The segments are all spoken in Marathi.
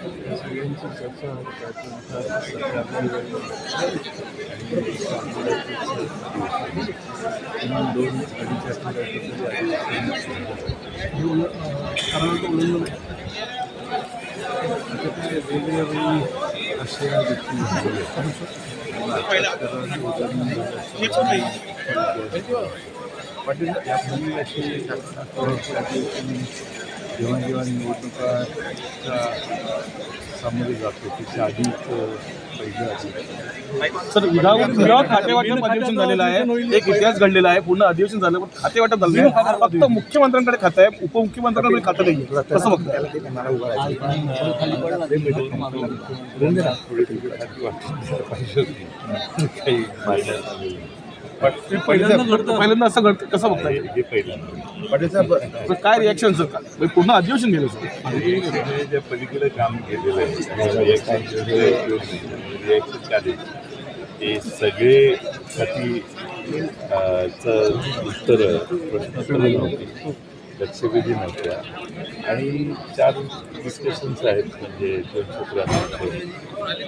सगळ्यांची चर्चा त्याच्यानुसार किमान दोन अडीच आता काय अशा गोष्टी पाटील यापूर्वी अशी जेव्हा जेव्हा निवडणुका सामोरे जातो त्याच्या आधीच पहिलं आधी. सर खातेवाटप अधिवेशन झालेलं आहे एक इतिहास घडलेला आहे पूर्ण अधिवेशन झालं पण खातेवाटप झालं नाही. फक्त मुख्यमंत्र्यांकडे खातं आहे उपमुख्यमंत्र्यांकडे खातं नाही कसं बघताय ते पहिल्यांदा असं घडतं. कसं हे पाटील साहेब तर काय रिॲक्शन सर म्हणजे पूर्ण अधिवेशन गेलं सर ज्या पलीकडे काम केलेलं आहे रिॲक्शन चालेल हे सगळे साठी उत्तरं नव्हती लक्षवेधी नव्हत्या आणि चार डिस्कशन्स आहेत म्हणजे त्र्याण्णवचे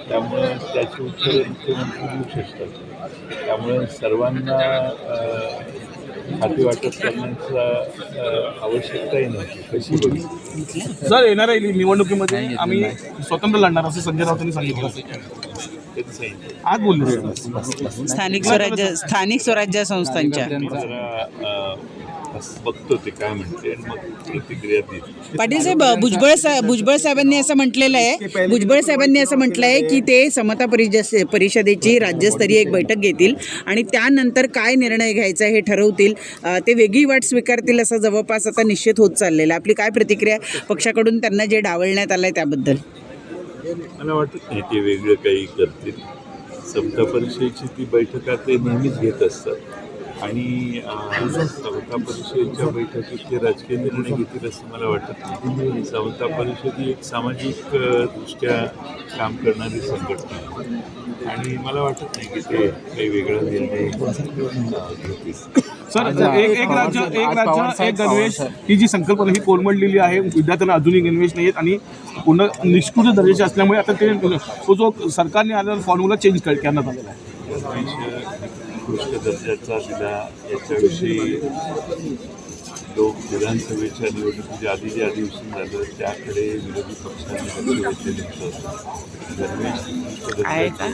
त्यामुळं त्याची उत्तरं मुख्यमंत्री देऊ शकतात. त्यामुळे सर्वांना अ, खाते वाटप करण्याचा आवश्यकताही नव्हती. कशी बघितली सर येणाऱ्या निवडणुकीमध्ये. आम्ही स्वतंत्र लढणार असं संजय राऊत यांनी सांगितलं आज बोलले स्थानिक स्वराज्य स्थानिक स्वराज्य संस्थांच्या. बघतो ते काय म्हणते आणि मग प्रतिक्रिया देईल पाटील साहेब भुजबळ साहेब भुजबळ साहेबांनी असं म्हटलेलं आहे. भुजबळ साहेबांनी असं म्हटलं आहे की ते समता परिज परिषदेची राज्यस्तरीय एक बैठक घेतील आणि त्यानंतर काय निर्णय घ्यायचा हे ठरवतील. ते वेगळी वाट स्वीकारतील असं जवळपास आता निश्चित होत चाललेलं आहे. आपली काय प्रतिक्रिया पक्षाकडून त्यांना जे डावलण्यात आलं आहे त्याबद्दल? मला वाटत नाही ते वेगळं काही करतील. समता परिषदेची ती बैठका ते नेहमीच घेत असतात. आणि अं, समता परिषदेच्या बैठकीत ते राजकीय निर्णय घेतील असं मला वाटत नाही. समता परिषद ही एक सामाजिक दृष्ट्या काम करणारी संघटना आहे. आणि मला वाटत नाही की ते काही वेगळा निर्णय घेतील. सर एक एक राज्य एक राज्य एक गणवेश ही जी संकल्पना ही कोलमडलेली आहे विद्यार्थ्यांना आधुनिक गणवेश नाही आहेत आणि पूर्ण निष्कृत दर्जाचे असल्यामुळे आता ते तो जो सरकारने आलेला फॉर्म्युला चेंज करण्यात आलेला आहे. उत्कृष्ट दर्जाचा दिला. याच्याविषयी लोक विधानसभेच्या निवडणुकीच्या आधी जे अधिवेशन झालं त्याकडे विरोधी पक्षाने लक्ष वेधलेलं होतं.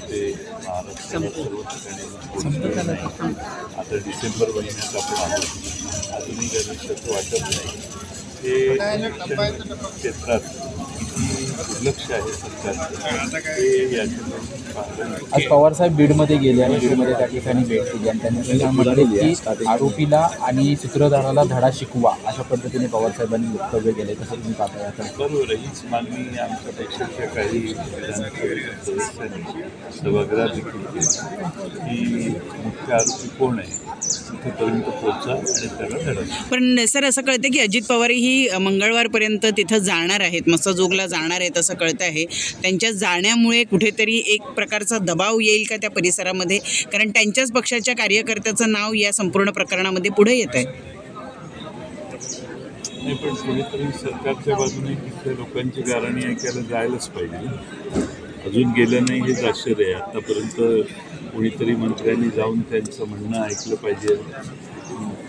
ते महाराष्ट्राला सर्व ठिकाणी पोहोचलेलं नाही आता डिसेंबर महिन्यात आपण आलो अजूनही गणवेशाचं वाटप नाही. हे क्षेत्रात किती आहे सरकारचं हे. आज पवार साहेब बीडमध्ये गेले आणि बीडमध्ये त्या ठिकाणी भेट दिली आणि त्यांनी असं म्हटले की आरोपीला आणि सूत्रधाराला धडा शिकवा अशा पद्धतीने पवार साहेबांनी वक्तव्य केले कसं तुम्ही पाहता? बरोबर. हीच मागणी आमच्या पक्षाच्या काही सदस्यांनी सभागृहात देखील केली की मुख्य आरोपी कोण आहे तिथेपर्यंत पोहोचा आणि त्याला धडा शिकवा. पण सर असं कळतं की अजित पवार ही मंगळवारपर्यंत तिथं जाणार आहेत मसजोगला जाणार आहेत असं कळतं आहे. त्यांच्या जाण्यामुळे कुठेतरी एक प्रकारचा दबाव येईल का त्या परिसरामध्ये? कारण त्यांच्याच पक्षाच्या कार्यकर्त्याचं नाव या संपूर्ण प्रकरणामध्ये पुढे येत आहे. नाही पण कुठेतरी सरकारच्या बाजूने तिथल्या लोकांची गारणी ऐकायला जायलाच पाहिजे. अजून गेलं नाही हेच आश्चर्य आहे. आत्तापर्यंत कुणीतरी मंत्र्यांनी जाऊन त्यांचं म्हणणं ऐकलं पाहिजे.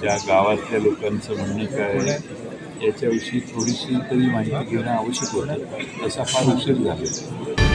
त्या गावातल्या लोकांचं म्हणणं काय याच्याविषयी थोडीशी तरी माहिती घेणं आवश्यक होतं तसा फार उशीर झाला